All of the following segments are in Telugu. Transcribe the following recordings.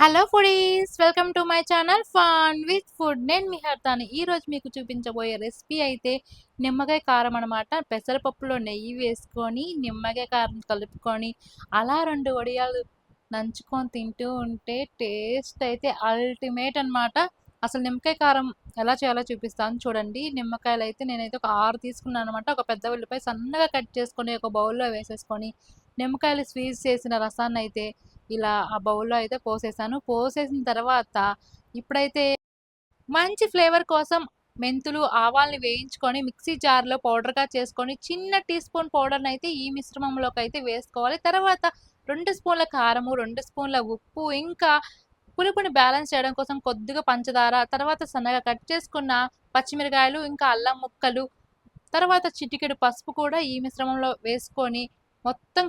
Hello foodies welcome to my channel fun with food నేను మీ హర్తాను. ఈరోజు మీకు చూపించబోయే రెసిపీ అయితే నిమ్మకాయ కారం అనమాట పెసరపప్పులో నెయ్యి వేసుకొని నిమ్మకాయ కారం కలుపుకొని అలా రెండు వడియాలు నంచుకొని తింటూ ఉంటే టేస్ట్ అయితే అల్టిమేట్ అనమాట అసలు నిమ్మకాయ కారం ఎలా చేయాలో చూపిస్తాను. చూడండి నిమ్మకాయలు అయితే నేనైతే ఒక ఆరు తీసుకున్నాను అనమాట ఒక పెద్ద ఉల్లిపాయ సన్నగా కట్ చేసుకొని ఒక బౌల్లో వేసేసుకొని నిమ్మకాయలు స్వీజ్ చేసిన రసాన్ని అయితే ఇలా ఆ బౌల్లో అయితే పోసేసాను. పోసేసిన తర్వాత ఇప్పుడైతే మంచి ఫ్లేవర్ కోసం మెంతులు ఆవాల్ని వేయించుకొని మిక్సీ జార్లో పౌడర్గా చేసుకొని చిన్న టీ స్పూన్ పౌడర్ని అయితే ఈ మిశ్రమంలోకి అయితే వేసుకోవాలి. తర్వాత రెండు స్పూన్ల కారము రెండు స్పూన్ల ఉప్పు ఇంకా పులుపుని బ్యాలెన్స్ చేయడం కోసం కొద్దిగా పంచదార తర్వాత సన్నగా కట్ చేసుకున్న పచ్చిమిరకాయలు ఇంకా అల్లం ముక్కలు తర్వాత చిటికెడు పసుపు కూడా ఈ మిశ్రమంలో వేసుకొని మొత్తం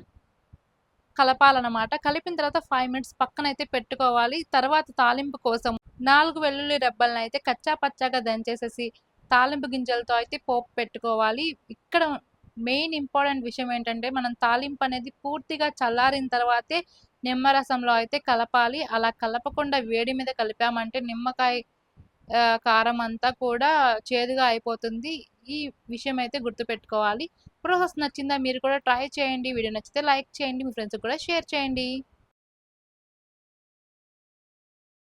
కలపాలన్నమాట. కలిపిన తర్వాత ఫైవ్ మినిట్స్ పక్కన అయితే పెట్టుకోవాలి. తర్వాత తాలింపు కోసం నాలుగు వెల్లుల్లి రెబ్బలను అయితే కచ్చా పచ్చాగా దంచేసేసి తాలింపు గింజలతో అయితే పోపు పెట్టుకోవాలి. ఇక్కడ మెయిన్ ఇంపార్టెంట్ విషయం ఏంటంటే మనం తాలింపు అనేది పూర్తిగా చల్లారిన తర్వాతే నిమ్మరసంలో అయితే కలపాలి. అలా కలపకుండా వేడి మీద కలిపామంటే నిమ్మకాయ కారం అంతా కూడా చేదుగా అయిపోతుంది. ఈ విషయం అయితే గుర్తుపెట్టుకోవాలి. ప్రాసెస్ నచ్చిందా మీరు కూడా ట్రై చేయండి. వీడియో నచ్చితే లైక్ చేయండి. మీ ఫ్రెండ్స్కి కూడా షేర్ చేయండి.